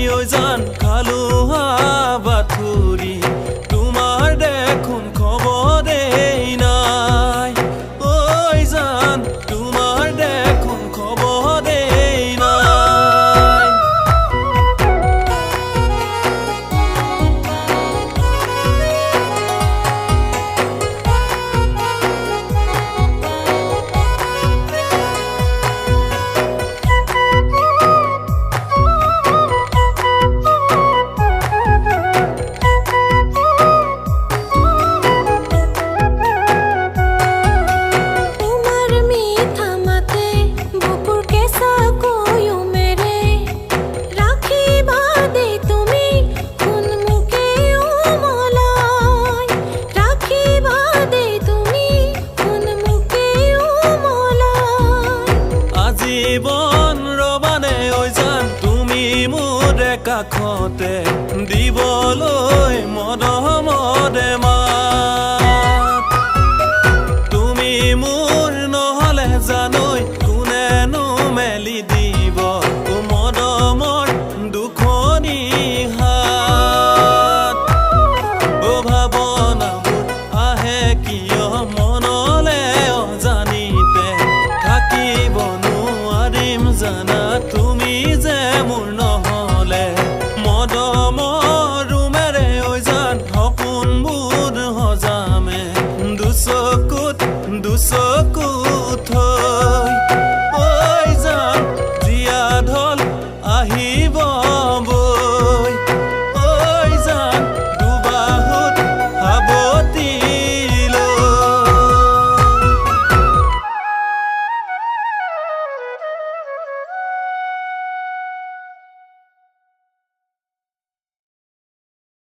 নিয়োজন কাষতে দিবলৈ মনত দুশো কুথৈ ঐ যাম জীয়া ঢল আহিব।